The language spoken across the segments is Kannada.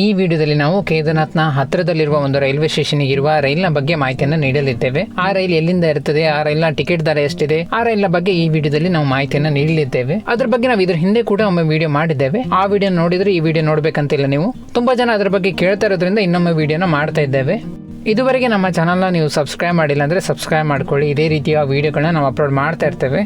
ಈ ವಿಡಿಯೋದಲ್ಲಿ ನಾವು ಕೇದಾರ್ನಾಥ್ನ ಹತ್ತಿರದಲ್ಲಿರುವ ಒಂದು ರೈಲ್ವೆ ಸ್ಟೇಷನ್ ಇರುವ ರೈಲ್ನ ಬಗ್ಗೆ ಮಾಹಿತಿಯನ್ನು ನೀಡಲಿದ್ದೇವೆ. ಆ ರೈಲ್ ಎಲ್ಲಿಂದ ಇರುತ್ತದೆ ಆ ರೈಲ್ನ ಟಿಕೆಟ್ ದರ ಎಷ್ಟಿದೆ, ಆ ರೈಲ್ನ ಬಗ್ಗೆ ಈ ವಿಡಿಯೋದಲ್ಲಿ ನಾವು ಮಾಹಿತಿಯನ್ನು ನೀಡಲಿದ್ದೇವೆ. ಅದ್ರ ಬಗ್ಗೆ ನಾವು ಇದ್ರ ಹಿಂದೆ ಕೂಡ ಒಮ್ಮೆ ವಿಡಿಯೋ ಮಾಡಿದ್ದೇವೆ. ಆ ವಿಡಿಯೋ ನೋಡಿದ್ರೆ ಈ ವಿಡಿಯೋ ನೋಡ್ಬೇಕಂತಿಲ್ಲ ನೀವು. ತುಂಬಾ ಜನ ಅದ್ರ ಬಗ್ಗೆ ಕೇಳ್ತಾ ಇರೋದ್ರಿಂದ ಇನ್ನೊಮ್ಮೆ ವಿಡಿಯೋನ ಮಾಡ್ತಾ ಇದ್ದೇವೆ. ಇದುವರೆಗೆ ನಮ್ಮ ಚಾನಲ್ನ ನೀವು ಸಬ್ಸ್ಕ್ರೈಬ್ ಮಾಡಿಲ್ಲ ಅಂದ್ರೆ ಸಬ್ಸ್ಕ್ರೈಬ್ ಮಾಡ್ಕೊಳ್ಳಿ. ಇದೇ ರೀತಿಯ ವಿಡಿಯೋಗಳನ್ನ ನಾವು ಅಪ್ಲೋಡ್ ಮಾಡ್ತಾ ಇರ್ತೇವೆ.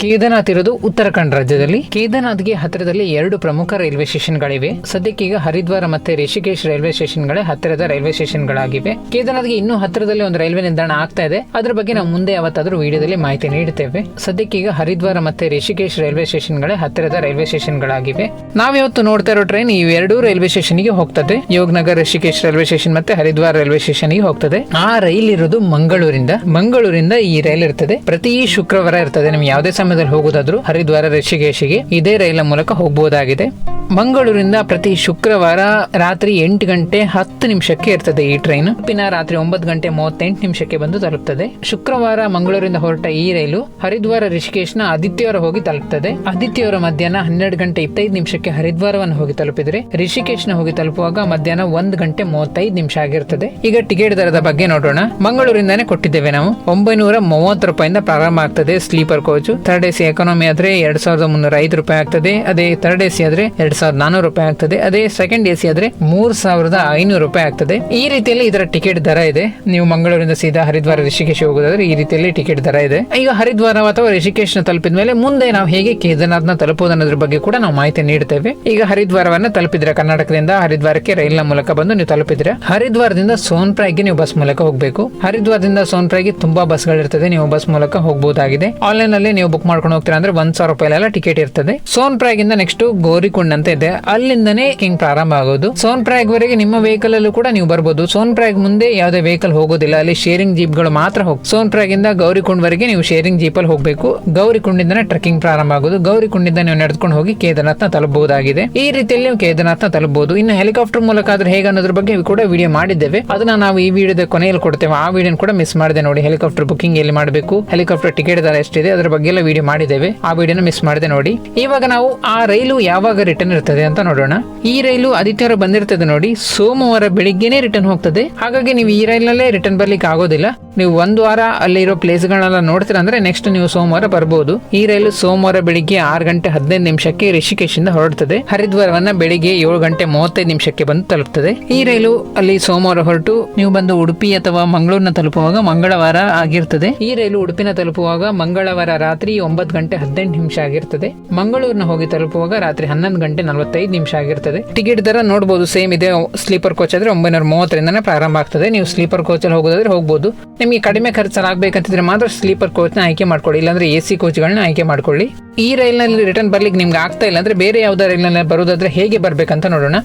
ಕೇದಾರ್ನಾಥ್ ಇರೋದು ಉತ್ತರಾಖಂಡ್ ರಾಜ್ಯದಲ್ಲಿ. ಕೇದಾರ್ನಾಥ್ಗೆ ಹತ್ತಿರದಲ್ಲಿ ಎರಡು ಪ್ರಮುಖ ರೈಲ್ವೆ ಸ್ಟೇಷನ್ಗಳಿವೆ. ಸದ್ಯಕ್ಕೀಗ ಹರಿದ್ವಾರ ಮತ್ತೆ ರಿಷಿಕೇಶ್ ರೈಲ್ವೆ ಸ್ಟೇಷನ್ಗಳೇ ಹತ್ತಿರದ ರೈಲ್ವೆ ಸ್ಟೇಷನ್ಗಳಾಗಿವೆ. ಕೇದಾರ್ನಾಥ್ಗೆ ಇನ್ನೂ ಹತ್ತಿರದಲ್ಲಿ ಒಂದು ರೈಲ್ವೆ ನಿಲ್ದಾಣ ಆಗ್ತಾ ಇದೆ. ಅದ್ರ ಬಗ್ಗೆ ನಾವು ಮುಂದೆ ಯಾವತ್ತಾದರೂ ವಿಡಿಯೋದಲ್ಲಿ ಮಾಹಿತಿ ನೀಡುತ್ತೇವೆ ಸದ್ಯಕ್ಕೀಗ ಹರಿದ್ವಾರ ಮತ್ತೆ ರಿಷಿಕೇಶ್ ರೈಲ್ವೆ ಸ್ಟೇಷನ್ಗಳೇ ಹತ್ತಿರದ ರೈಲ್ವೆ ಸ್ಟೇಷನ್ಗಳಾಗಿವೆ. ನಾವಿವತ್ತು ನೋಡ್ತಾ ಇರೋ ಟ್ರೈನ್ ಈ ಎರಡೂ ರೈಲ್ವೆ ಸ್ಟೇಷನ್ಗೆ ಹೋಗ್ತದೆ. ಯೋಗನಗರ್ ರಿಷಿಕೇಶ್ ರೈಲ್ವೆ ಸ್ಟೇಷನ್ ಮತ್ತೆ ಹರಿದ್ವಾರ ರೈಲ್ವೆ ಸ್ಟೇಷನ್ಗೆ ಹೋಗ್ತದೆ. ಆ ರೈಲ್ ಇರೋದು ಮಂಗಳೂರಿಂದ. ಮಂಗಳೂರಿಂದ ಈ ರೈಲ್ ಇರ್ತದೆ. ಪ್ರತಿ ಶುಕ್ರವಾರ ಇರ್ತದೆ. ನಿಮ್ಗೆ ಯಾವುದೇ ಸಮಯದಲ್ಲಿ ಹೋಗುವುದಾದ್ರೂ ಹರಿದ್ವಾರ ಋಷಿಕೇಶಿಗೆ ಇದೇ ರೈಲ ಮೂಲಕ ಹೋಗಬಹುದಾಗಿದೆ ಮಂಗಳೂರಿಂದ ಪ್ರತಿ ಶುಕ್ರವಾರ ರಾತ್ರಿ ಎಂಟು ಗಂಟೆ ಹತ್ತು ನಿಮಿಷಕ್ಕೆ ಇರ್ತದೆ ಈ ಟ್ರೈನ್ ಪಿನ ರಾತ್ರಿ ಒಂಬತ್ತು ಗಂಟೆ ಮೂವತ್ತೆಂಟು ನಿಮಿಷಕ್ಕೆ ಬಂದು ತಲುಪ್ತದೆ. ಶುಕ್ರವಾರ ಮಂಗಳೂರಿಂದ ಹೊರಟ ಈ ರೈಲು ಹರಿದ್ವಾರ ರಿಷಿಕೇಶ್ನ ಆದಿತ್ಯವಾರ ಹೋಗಿ ತಲುಪ್ತದೆ. ಆದಿತ್ಯವಾರ ಮಧ್ಯಾಹ್ನ ಹನ್ನೆರಡು ಗಂಟೆ ಇಪ್ಪತ್ತೈದು ನಿಮಿಷಕ್ಕೆ ಹರಿದ್ವಾರವನ್ನು ಹೋಗಿ ತಲುಪಿದ್ರೆ ರಿಷಿಕೇಶ್ನ ಹೋಗಿ ತಲುಪುವಾಗ ಮಧ್ಯಾಹ್ನ ಒಂದು ಗಂಟೆ ಮೂವತ್ತೈದು ನಿಮಿಷ ಆಗಿರ್ತದೆ. ಈಗ ಟಿಕೆಟ್ ದರದ ಬಗ್ಗೆ ನೋಡೋಣ. ಮಂಗಳೂರಿಂದಾನೇ ಕೊಟ್ಟಿದ್ದೇವೆ ನಾವು. ಒಂಬೈನೂರ ಮೂವತ್ತು ರೂಪಾಯಿಂದ ಪ್ರಾರಂಭ ಆಗ್ತದೆ sleeper coach. Third C economy ಆದ್ರೆ ಎರಡ್ ಸಾವಿರದ ಮುನ್ನೂರ ಐದು ರೂಪಾಯಿ ಆಗ್ತದೆ. ಅದೇ ಥರ್ಡ್ ಸಿ ಆದ್ರೆ ಎರಡ್ ಸಾವಿರದ ನಾನೂರು ರೂಪಾಯಿ ಆಗ್ತದೆ. ಅದೇ ಸೆಕೆಂಡ್ ಎಸಿ ಆದ್ರೆ ಮೂರ್ ಸಾವಿರದ ಐನೂರು ರೂಪಾಯಿ ಆಗ್ತದೆ. ಈ ರೀತಿಯಲ್ಲಿ ಇದರ ಟಿಕೆಟ್ ದರ ಇದೆ. ನೀವು ಮಂಗಳೂರಿಂದ ಸೀದಾ ಹರಿದ್ವಾರ ಋಷಿಕೇಶ್ ಹೋಗೋದಾದ್ರೆ ಈ ರೀತಿಯಲ್ಲಿ ಟಿಕೆಟ್ ದರ ಇದೆ. ಈಗ ಹರಿದ್ವಾರ ಅಥವಾ ರಿಷಿಕೇಶ್ನ ತಲುಪಿದ ಮೇಲೆ ಮುಂದೆ ನಾವು ಹೇಗೆ ಕೇದಾರ್ನಾಥ್ನ ತಲುಪುವುದು ಅನ್ನೋದ್ರ ಬಗ್ಗೆ ಕೂಡ ನಾವು ಮಾಹಿತಿ ನೀಡುತ್ತೇವೆ ಈಗ ಹರಿದ್ವಾರವನ್ನ ತಲುಪಿದ್ರೆ ಕರ್ನಾಟಕದಿಂದ ಹರಿದ್ವಾರಕ್ಕೆ ರೈಲ್ನ ಮೂಲಕ ಬಂದು ನೀವು ತಲುಪಿದ್ರೆ ಹರಿದ್ವಾರದಿಂದ ಸೋನ್ಪ್ರಾಯ್ಗೆ ನೀವು ಬಸ್ ಮೂಲಕ ಹೋಗಬೇಕು. ಹರಿದ್ವಾರದಿಂದ ಸೋನ್ಪ್ರಾಯ್ಗೆ ತುಂಬಾ ಬಸ್ಗಳಿರ್ತದೆ. ನೀವು ಬಸ್ ಮೂಲಕ ಹೋಗಬಹುದಾಗಿದೆ ಆನ್ಲೈನ್ ಅಲ್ಲಿ ನೀವು ಬುಕ್ ಮಾಡ್ಕೊಂಡು ಹೋಗ್ತೀರಾ ಅಂದ್ರೆ ಒಂದ್ ಸಾವಿರ ರೂಪಾಯಿ ಟಿಕೆಟ್ ಇರ್ತದೆ. ಸೋನ್ಪ್ರಾಗ್ ಇಂದ ನೆಕ್ಸ್ಟ್ ಗೋರಿಕುಂಡ್ ಅಂತ ಇದೆ. ಅಲ್ಲಿಂದನೇ ಕಿಂಗ್ ಪ್ರಾರಂಭ ಆಗೋದು. ಸೋನ್ಪ್ರಾಗ್ ವರೆಗೆ ನಿಮ್ಮ ವೆಹಿಕಲ್ ಅಲ್ಲೂ ಕೂಡ ನೀವು ಬರ್ಬೋದು. ಸೋನ್ಪ್ರಾಗ್ ಮುಂದೆ ಯಾವುದೇ ವೆಹಿಕಲ್ ಹೋಗೋದಿಲ್ಲ. ಅಲ್ಲಿ ಶೇರಿಂಗ್ ಜೀಪ್ಗಳು ಮಾತ್ರ ಸೋನ್ ಪ್ರಾಗ್ ಇಂದ ಗೌರಿಕುಂಡ್ ವರೆಗೆ ನೀವು ಶೇರಿಂಗ್ ಜೀಪ್ ಅಲ್ಲಿ ಹೋಗಬೇಕು. ಗೌರಿಕುಂಡಿಂದನೇ ಟ್ರೆಕಿಂಗ್ ಪ್ರಾರಂಭ ಆಗೋದು. ಗೌರಿಕುಂಡಿಂದ ನೀವು ನಡೆದುಕೊಂಡು ಹೋಗಿ ಕೇದಾರ್ನಾಥ್ನ ತಲುಪಬಹುದಾಗಿದೆ. ಈ ರೀತಿಯಲ್ಲಿ ನೀವು ತಲುಪಬಹುದು. ಇನ್ನು ಹೆಲಿಕಾಪ್ಟರ್ ಮೂಲಕ ಆದ್ರೆ ಹೇಗೆ ಅನ್ನೋದ್ರ ಬಗ್ಗೆ ಕೂಡ ವಿಡಿಯೋ ಮಾಡಿದ್ದೇವೆ. ಅದನ್ನ ನಾವು ಈ ವಿಡಿಯೋದ ಕೊನೆಯಲ್ಲಿ ಕೊಡ್ತೇವೆ. ಆ ವಿಡಿಯೋ ಕೂಡ ಮಿಸ್ ಮಾಡಿದೆ ನೋಡಿ. ಹೆಲಿಕಾಪ್ಟರ್ ಬುಕಿಂಗ್ ಎಲ್ಲಿ ಮಾಡಬೇಕು? ಹೆಲಿಕಾಪ್ಟರ್ ಟಿಕೆಟ್ ದರ ಎಷ್ಟಿದೆ? ಅದರ ಬಗ್ಗೆ ಎಲ್ಲ ವಿಡಿಯೋ ಮಾಡಿದ್ದೇವೆ. ಆ ವಿಡಿಯೋನ ಮಿಸ್ ಮಾಡಿದೆ ನೋಡಿ. ಇವಾಗ ನಾವು ಆ ರೈಲು ಯಾವಾಗ ರಿಟರ್ನ್ ಇರ್ತದೆ ಅಂತ ನೋಡೋಣ. ಈ ರೈಲು ಆದಿತ್ಯವಾರ ಬಂದಿರ್ತದೆ ನೋಡಿ. ಸೋಮವಾರ ಬೆಳಿಗ್ಗೆನೆ ರಿಟರ್ನ್ ಹೋಗ್ತದೆ. ಹಾಗಾಗಿ ನೀವು ಈ ರೈಲಿನಲ್ಲೇ ರಿಟರ್ನ್ ಬರ್ಲಿಕ್ಕೆ ಆಗೋದಿಲ್ಲ. ನೀವು ಒಂದು ವಾರ ಅಲ್ಲಿರೋ ಪ್ಲೇಸ್ಗಳನ್ನೆಲ್ಲ ನೋಡ್ತೀರಾ ಅಂದ್ರೆ ನೆಕ್ಸ್ಟ್ ನೀವು ಸೋಮವಾರ ಬರ್ಬೋದು. ಈ ರೈಲು ಸೋಮವಾರ ಬೆಳಿಗ್ಗೆ ಆರು ಗಂಟೆ ಹದಿನೈದು ನಿಮಿಷಕ್ಕೆ ರಿಷಿಕೇಶ್ ಇಂದ ಹೊರಡ್ತದೆ. ಹರಿದ್ವಾರವನ್ನ ಬೆಳಿಗ್ಗೆ ಏಳು ಗಂಟೆ ಮೂವತ್ತೈದು ನಿಮಿಷಕ್ಕೆ ಬಂದು ತಲುಪ್ತದೆ. ಈ ರೈಲು ಅಲ್ಲಿ ಸೋಮವಾರ ಹೊರಟು ನೀವು ಬಂದು ಉಡುಪಿ ಅಥವಾ ಮಂಗಳೂರಿನ ತಲುಪುವಾಗ ಮಂಗಳವಾರ ಆಗಿರ್ತದೆ. ಈ ರೈಲು ಉಡುಪಿನ ತಲುಪುವಾಗ ಮಂಗಳವಾರ ರಾತ್ರಿ ಒಂಬತ್ತು ಗಂಟೆ ಹದಿನೆಂಟು ನಿಮಿಷ ಆಗಿರ್ತದೆ. ಮಂಗಳೂರಿನ ಹೋಗಿ ತಲುಪುವಾಗ ರಾತ್ರಿ ಹನ್ನೊಂದು ಗಂಟೆ ನಲವತ್ತೈದು ನಿಮಿಷ ಆಗಿರ್ತದೆ. ಟಿಕೆಟ್ ದರ ನೋಡಬಹುದು ಸೇಮ್ ಇದೆ. ಸ್ಲೀಪರ್ ಕೋಚ್ ಆದ್ರೆ ಒಂಬೈನೂರ ಮೂವತ್ತರಿಂದನೇ ಪ್ರಾರಂಭ ಆಗ್ತದೆ. ನೀವು ಸ್ಲೀಪರ್ ಕೋಚ್ ಅಲ್ಲಿ ಹೋಗೋದಾದ್ರೆ ಹೋಗ್ಬೋದು. ನಿಮಗೆ ಕಡಿಮೆ ಖರ್ಚಲ್ಲಿ ಆಗ್ಬೇಕಂತಿದ್ರೆ ಮಾತ್ರ ಸ್ಲೀಪರ್ ಕೋಚ್ನ ಆಯ್ಕೆ ಮಾಡ್ಕೊಳ್ಳಿ. ಇಲ್ಲಾಂದ್ರೆ ಎ ಸಿ ಕೋಚ್ಗಳನ್ನ ಆಯ್ಕೆ ಮಾಡ್ಕೊಳ್ಳಿ. ಈ ರೈಲ್ನಲ್ಲಿ ರಿಟರ್ನ್ ಬರ್ಲಿಕ್ಕೆ ನಿಮ್ಗೆ ಆಗ್ತಾ ಇಲ್ಲ ಅಂದ್ರೆ ಬೇರೆ ಯಾವ್ದೋ ರೈಲ್ನಲ್ಲಿ ಬರೋದಾದ್ರೆ ಹೇಗೆ ಬರ್ಬೇಕಂತ ನೋಡೋಣ.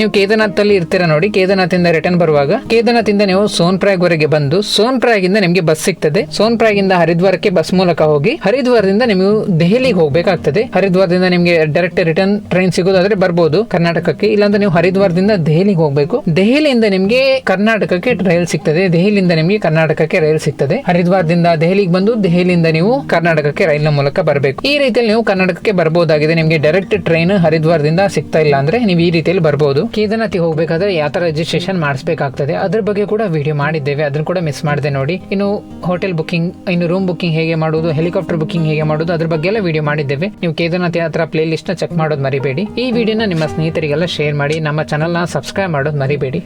ನೀವು ಕೇದಾರ್ನಾಥ್ ಅಲ್ಲಿ ಇರ್ತೀರಾ ನೋಡಿ ಕೇದಾರ್ನಾಥಿಂದ ರಿಟರ್ನ್ ಬರುವಾಗ ಕೇದಾರ್ನಾಥಿಂದ ನೀವು ಸೋನ್ಪ್ರಾಗ್ ವರೆಗೆ ಬಂದು ಸೋನ್ಪ್ರಾಗ್ ಇಂದ ನಿಮಗೆ ಬಸ್ ಸಿಗ್ತದೆ. ಸೋನ್ಪ್ರಾಗ್ ಇಂದ ಹರಿದ್ವಾರಕ್ಕೆ ಬಸ್ ಮೂಲಕ ಹೋಗಿ, ಹರಿದ್ವಾರದಿಂದ ನೀವು ದೆಹಲಿಗೆ ಹೋಗಬೇಕಾಗ್ತದೆ. ಹರಿದ್ವಾರದಿಂದ ನಿಮಗೆ ಡೈರೆಕ್ಟ್ ರಿಟರ್ನ್ ಟ್ರೈನ್ ಸಿಗೋದಾದ್ರೆ ಬರ್ಬೋದು, ಕರ್ನಾಟಕಕ್ಕೆ. ಇಲ್ಲಾಂದ್ರೆ ನೀವು ಹರಿದ್ವಾರದಿಂದ ದೆಹಲಿಗೆ ಹೋಗ್ಬೇಕು. ದೆಹಲಿಯಿಂದ ನಿಮಗೆ ಕರ್ನಾಟಕಕ್ಕೆ ರೈಲ್ ಸಿಗ್ತದೆ. ದೆಹಲಿಯಿಂದ ನಿಮಗೆ ಕರ್ನಾಟಕಕ್ಕೆ ರೈಲ್ ಸಿಗ್ತದೆ. ಹರಿದ್ವಾರದಿಂದ ದೆಹಲಿಗೆ ಬಂದು ದೆಹಲಿಯಿಂದ ನೀವು ಕರ್ನಾಟಕಕ್ಕೆ ರೈಲ್ನ ಮೂಲಕ ಬರಬೇಕು. ಈ ರೀತಿಯಲ್ಲಿ ನೀವು ಕರ್ನಾಟಕಕ್ಕೆ ಬರಬಹುದಾಗಿದೆ ನಿಮಗೆ ಡೈರೆಕ್ಟ್ ಟ್ರೈನ್ ಹರಿದ್ವಾರದಿಂದ ಸಿಗ್ತಾ ಇಲ್ಲ ಅಂದ್ರೆ ನೀವು ಈ ರೀತಿಯಲ್ಲಿ ಬರ್ಬೋದು. ಕೇದಾರ್ನಾಥಿಗೆ ಹೋಗಬೇಕಾದ್ರೆ ಯಾವ ತರ ರಿಜಿಸ್ಟ್ರೇಷನ್ ಮಾಡಿಸಬೇಕಾಗ್ತದೆ. ಅದ್ರ ಬಗ್ಗೆ ಕೂಡ ವಿಡಿಯೋ ಮಾಡಿದ್ದೇವೆ. ಅದನ್ನ ಕೂಡ ಮಿಸ್ ಮಾಡಿದೆ ನೋಡಿ. ಇನ್ನು ಹೋಟೆಲ್ ಬುಕಿಂಗ್ ಇನ್ನು ರೂಮ್ ಬುಕಿಂಗ್ ಹೇಗೆ ಮಾಡೋದು ಹೆಲಿಕಾಪ್ಟರ್ ಬುಕಿಂಗ್ ಹೇಗೆ ಮಾಡೋದು, ಅದ್ರ ಬಗ್ಗೆ ಎಲ್ಲ ವಿಡಿಯೋ ಮಾಡಿದ್ದೇವೆ. ನೀವು ಕೇದಾರ್ನಾಥ್ ಯಾತ್ರಾ ಪ್ಲೇ ಲಿಸ್ಟ್ನ ಚೆಕ್ ಮಾಡೋದು ಮರಿಬೇಡಿ. ಈ ವಿಡಿಯೋನ ನಿಮ್ಮ ಸ್ನೇಹಿತರಿಗೆಲ್ಲ ಶೇರ್ ಮಾಡಿ. ನಮ್ಮ ಚಾನಲ್ನ ಸಬ್ಸ್ಕ್ರೈಬ್ ಮಾಡೋದು ಮರಿಬೇಡಿ.